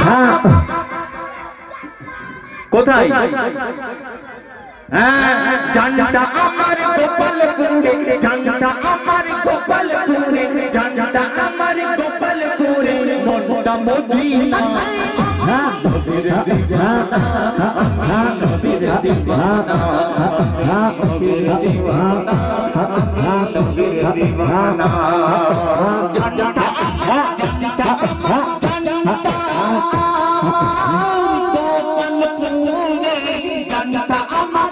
হ্যাঁ কোথায় ঝান্ডা আমার গোপাল পুরে ঝান্ডা আমার গোপাল পুরে ঝান্ডা আমার গোপাল পুরে মনটা মদিনা নবীর দিওয়ানা আমি নবীর দিওয়ানা আমি নবীর দিওয়ানা আমি নবীর দিওয়ানা জানটা আমার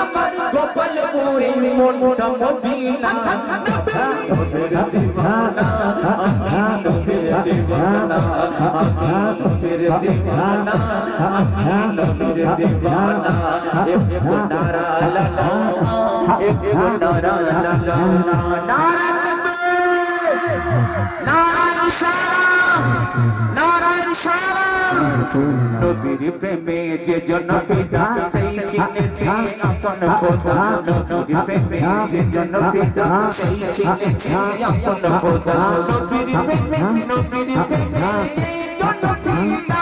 আমার গোপালপুরে মনটা মদিনা নবীর ইসলাম নবীর প্রেমে যে জন ফিদা সেই চিনেছে আপন খোদা। নবীর প্রেমে যে জন ফিদা সেই চিনেছে আপন খোদা। নবীর প্রেমে নবীর প্রেমে জন ফিদা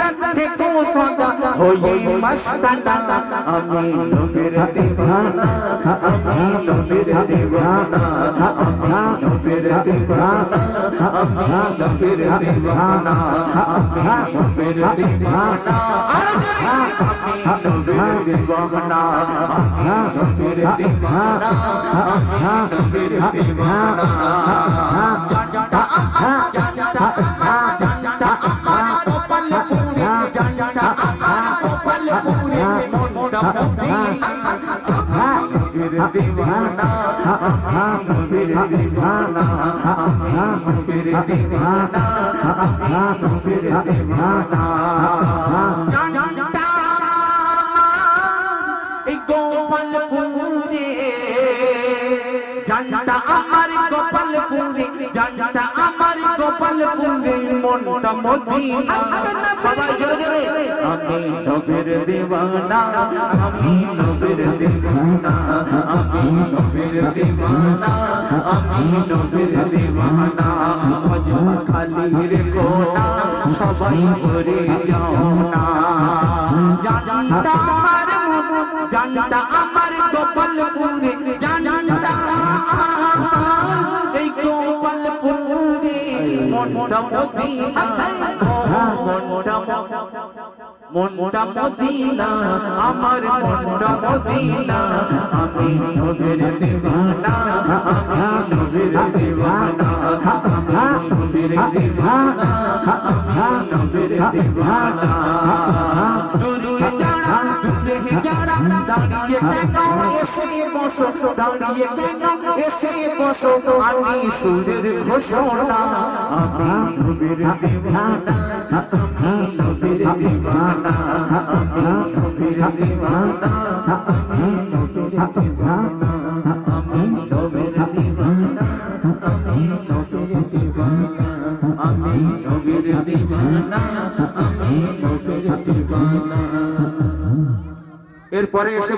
সদা হয়ে মস্তানা। আমি নবীর দিওয়ানা দিবানা আমি নবীর দিবানা আমি নবীর দিবানা আমি নবীর দিবানা জানটা আমার গোপালপুরে, জানটা আমার গোপালপুরে, মনটা মদিনা। সবাই জোরে জোরে। আমি নবীর দিওয়ানা, আমি নবীর দিওয়ানা, আমি নবীর দিওয়ানা, আমি নবীর দিওয়ানা। মজমা খালির কোনা, সবাই ভরে যাও না। জানটা আমার জানটা আমার গোপালপুরে, জানটা এই মোটামুটি মোটামুটি না আমার মোটামুটি না আমি নবীর দিওয়ানা আমি নবীর দিওয়ানা আমি নবীর দিওয়ানা আমি নবীর দিওয়ানা যারা দাঁড়িয়ে কেন এসে বসো দাঁড়িয়ে কেন এসে বসো আমি সুরের ঘোষণা আমি নবীর দিওয়ানা, আমি নবীর দিওয়ানা। আমি এরপরে এসে